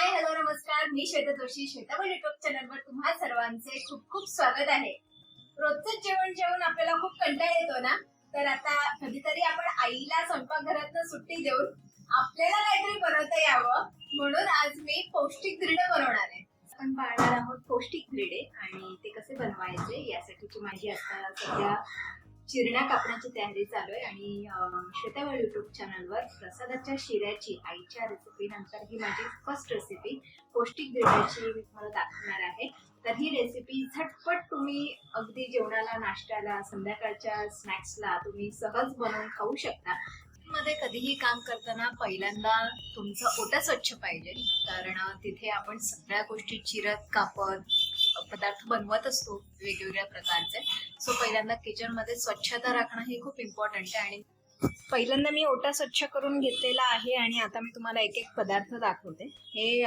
हाय hello नमस्कार. मी Shweta Joshi Shweta YouTube चॅनलवर तुम्हा सर्वांचे खूप खूप स्वागत आहे. रोजचं जेवण जेवण आपल्याला खूप कंटाळा येतो ना? तर आता कधीतरी आपण आईला स्वयंपाकघरातनं सुट्टी देऊन आपल्याला काहीतरी बनवता यावं. म्हणून आज मी पौष्टिक क्रीडे बनवणार आहे. आपण पाहणार आहोत पौष्टिक क्रीडे आणि ते कसे बनवायचे यासाठीची माझी आता सध्या चिरण्या कापण्याची तयारी चालू आहे आणि अं, श्वेतावळ युट्यूब चॅनलवर प्रसादाच्या शिऱ्याची आईच्या रेसिपी नंतर ही माझी फर्स्ट रेसिपी पौष्टिक धिरड्याची मी तुम्हाला दाखवणार आहे. तर ही रेसिपी झटपट तुम्ही अगदी जेवणाला नाश्त्याला संध्याकाळच्या स्नॅक्सला तुम्ही सहज बनवून खाऊ शकता. मध्ये कधीही काम करताना पहिल्यांदा तुमचं ओटा स्वच्छ पाहिजे. कारण तिथे आपण सगळ्या गोष्टी चिरत कापत पदार्थ बनवत असतो वेगवेगळ्या प्रकारचे. सो पहिल्यांदा किचनमध्ये स्वच्छता राखणं हे खूप इम्पॉर्टंट आहे आणि पहिल्यांदा मी ओटा स्वच्छ करून घेतलेला आहे आणि आता मी तुम्हाला एक एक पदार्थ दाखवते. हे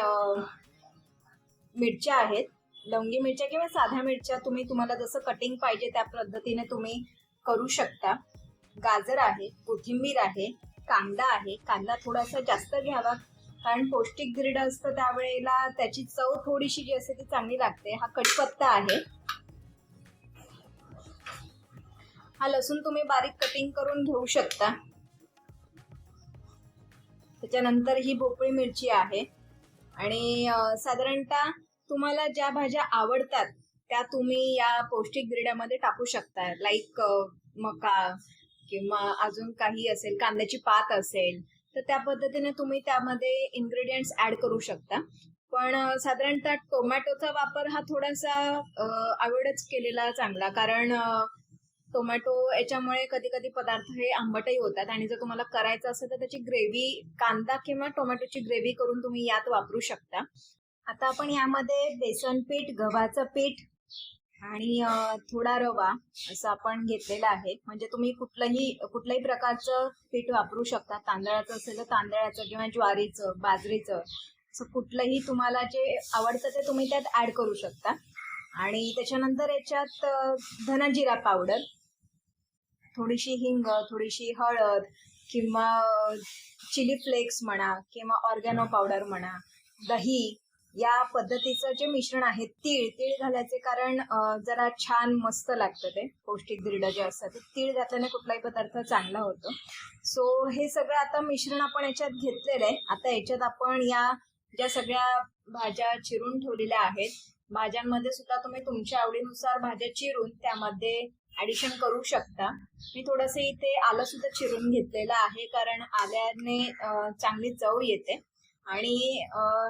मिरच्या आहेत. लवंगी मिरच्या किंवा साध्या मिरच्या तुम्ही तुम्हाला जसं कटिंग पाहिजे त्या पद्धतीने तुम्ही करू शकता. गाजर आहे कोथिंबीर आहे कांदा आहे. कांदा थोडासा जास्त घ्यावा. कारण पौष्टिक ग्रीड असतं त्यावेळेला त्याची चव थोडीशी जी असते ती चांगली लागते. हा कढीपत्ता आहे. हा लसूण तुम्ही बारीक कटिंग करून घेऊ शकता. त्याच्यानंतर ही भोपळी मिरची आहे. आणि साधारणतः तुम्हाला ज्या भाज्या आवडतात त्या तुम्ही या पौष्टिक ग्रिड्यामध्ये टाकू शकता. लाईक मका किंवा अजून काही असेल कांद्याची पात असेल तर त्या पद्धतीने तुम्ही त्यामध्ये इन्ग्रेडियंट्स ऍड करू शकता. पण साधारणतः टोमॅटोचा वापर हा थोडासा आवडच केलेला चांगला. कारण टोमॅटो याच्यामुळे कधी कधी पदार्थ हे आंबटही होतात आणि जर तुम्हाला करायचं असेल तर त्याची ग्रेव्ही कांदा किंवा टोमॅटोची ग्रेव्ही करून तुम्ही यात वापरू शकता. आता आपण यामध्ये बेसन पीठ गव्हाचं पीठ आणि थोडा रवा असं आपण घेतलेला आहे. म्हणजे तुम्ही कुठलंही कुठल्याही प्रकारचं पीठ वापरू शकता. तांदळाचं असेल तर तांदळाचं किंवा ज्वारीचं बाजरीचं असं कुठलंही तुम्हाला जे आवडतं ते तुम्ही त्यात ऍड करू शकता. आणि त्याच्यानंतर याच्यात अं, पावडर थोडीशी हिंग थोडीशी हळद किंवा चिली फ्लेक्स म्हणा किंवा ऑर्गॅनो पावडर म्हणा दही या पद्धतीचं जे मिश्रण आहे तीळ तीळ घालायचे कारण जरा छान मस्त लागतं ते पौष्टिक धिरडं जे असतात ते. तीळ घातल्याने कुठलाही पदार्थ चांगला होतो. सो हे सगळं आता मिश्रण आपण याच्यात घेतलेलं आहे. आता याच्यात आपण या ज्या सगळ्या भाज्या चिरून ठेवलेल्या आहेत भाज्यांमध्ये सुद्धा तुम्ही तुमच्या आवडीनुसार भाज्या चिरून त्यामध्ये ऍडिशन करू शकता. मी थोडंसं इथे आलं सुद्धा चिरून घेतलेलं आहे कारण आल्याने चांगली चव येते. आणि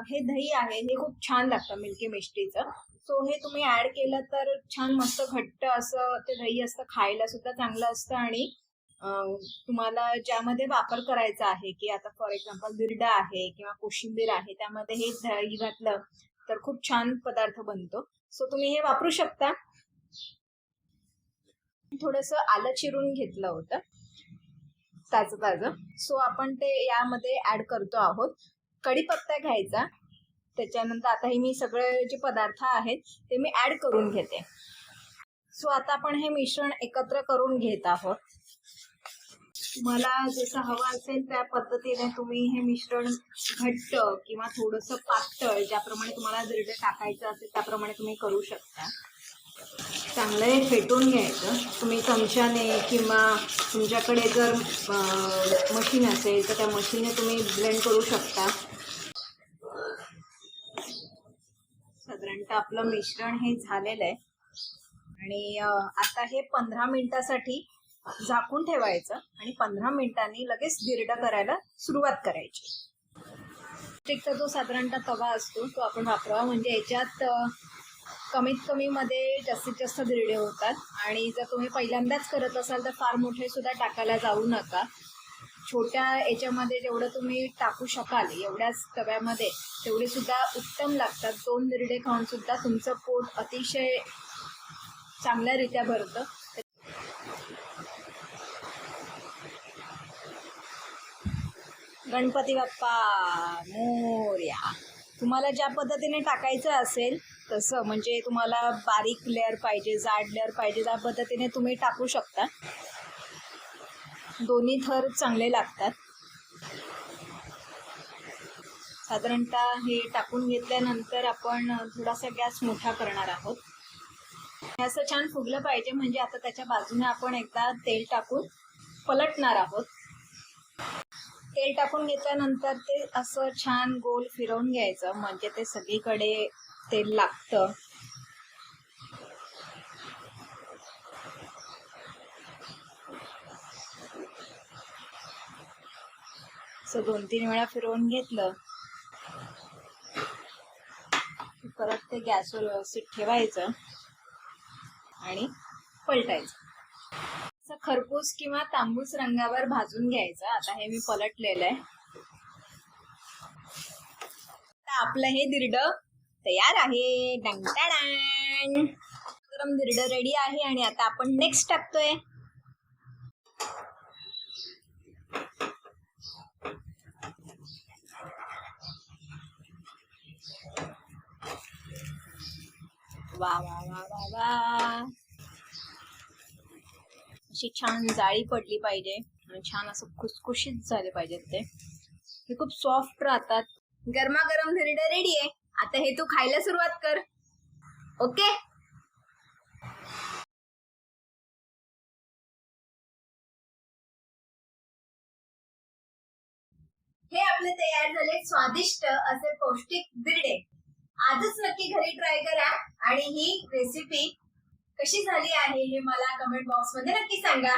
हे दही आहे हे खूप छान लागतं मिल्की मिष्टीचं. सो हे तुम्ही ऍड केलं तर छान मस्त घट्ट असं ते दही असतं खायला सुद्धा चांगलं असतं आणि तुम्हाला ज्यामध्ये वापर करायचा आहे की आता फॉर एक्झाम्पल बिरडा आहे किंवा कोशिंबीर आहे त्यामध्ये हे दही घातलं तर खूप छान पदार्थ बनतो. सो तुम्ही हे वापरू शकता. थोडस आलं चिरून घेतलं होतं. ताजं ताजं सो आपण ते यामध्ये ऍड करतो आहोत. कढीपत्ता घ्यायचा. त्याच्यानंतर आता हे मी सगळे जे पदार्थ आहेत ते मी ऍड करून घेते. सो आता आपण हे मिश्रण एकत्र करून घेत आहोत. तुम्हाला जसं हवं असेल त्या पद्धतीने तुम्ही हे मिश्रण घट्ट किंवा थोडस पातळ ज्याप्रमाणे तुम्हाला जर टाकायचं असेल त्याप्रमाणे तुम्ही करू शकता. चांगलं हे फेटून घ्यायचं. तुम्ही चमच्याने किंवा तुमच्याकडे जर मशीन असेल तर त्या मशीनने तुम्ही ब्लेंड करू शकता. साधारणतः आपलं मिश्रण हे झालेलं आहे. आणि आता हे पंधरा मिनिटासाठी झाकून ठेवायचं आणि पंधरा मिनिटांनी लगेच धिरडं करायला सुरुवात करायची. स्टिकचा जो साधारणतः तवा असतो तो आपण वापरावा. म्हणजे याच्यात कमीत कमी मध्ये जास्तीत जास्त धिरडे होतात. आणि जर तुम्ही पहिल्यांदाच करत असाल तर फार मोठे सुद्धा टाकायला जाऊ नका. छोट्या याच्यामध्ये जेवढं तुम्ही टाकू शकाल एवढ्याच तव्यामध्ये तेवढे सुद्धा उत्तम लागतात. दोन धिरडे खाऊन सुद्धा तुमचं पोट अतिशय चांगल्यारीत्या भरतं. गणपती बाप्पा मोर्या. तुम्हाला ज्या पद्धतीने टाकायचं असेल तसं म्हणजे तुम्हाला बारीक लेअर पाहिजे जाड लेअर पाहिजे त्या पद्धतीने तुम्ही टाकू शकता. दोन्ही थर चांगले लागतात. साधारणतः हे टाकून घेतल्यानंतर आपण थोडासा गॅस मोठा करणार आहोत. हे असं छान फुगलं पाहिजे म्हणजे आता त्याच्या बाजूने आपण एकदा तेल टाकून पलटणार आहोत. तेल टाकून घेतल्यानंतर ते असं छान गोल फिरवून घ्यायचं. म्हणजे ते सगळीकडे तेल लागतं. असं दोन तीन वेळा फिरवून घेतलं. परत ते गॅसवर व्यवस्थित ठेवायचं आणि पलटायचं. असं खरपूस किंवा तांबूस रंगावर भाजून घ्यायचं. आता हे मी पलटलेलं आहे. आता आपलं हे दिरड तयार आहे. डंटाडान गरम दिरड रेडी आहे आणि आता आपण नेक्स्ट टाकतोय. वा वा वा वा वा. अशी छान जाळी पडली पाहिजे आणि छान असं खुसखुशीत झाले पाहिजेत ते. हे खूप सॉफ्ट राहतात. गरमागरम धिरडं रेडी आहे. आता हे तू खायला सुरुवात कर. ओके हे आपले तयार झाले स्वादिष्ट असे पौष्टिक बिरडे आजच नक्की घरी ट्राय करा आणि ही रेसिपी कशी झाली आहे हे मला कमेंट बॉक्समध्ये नक्की सांगा.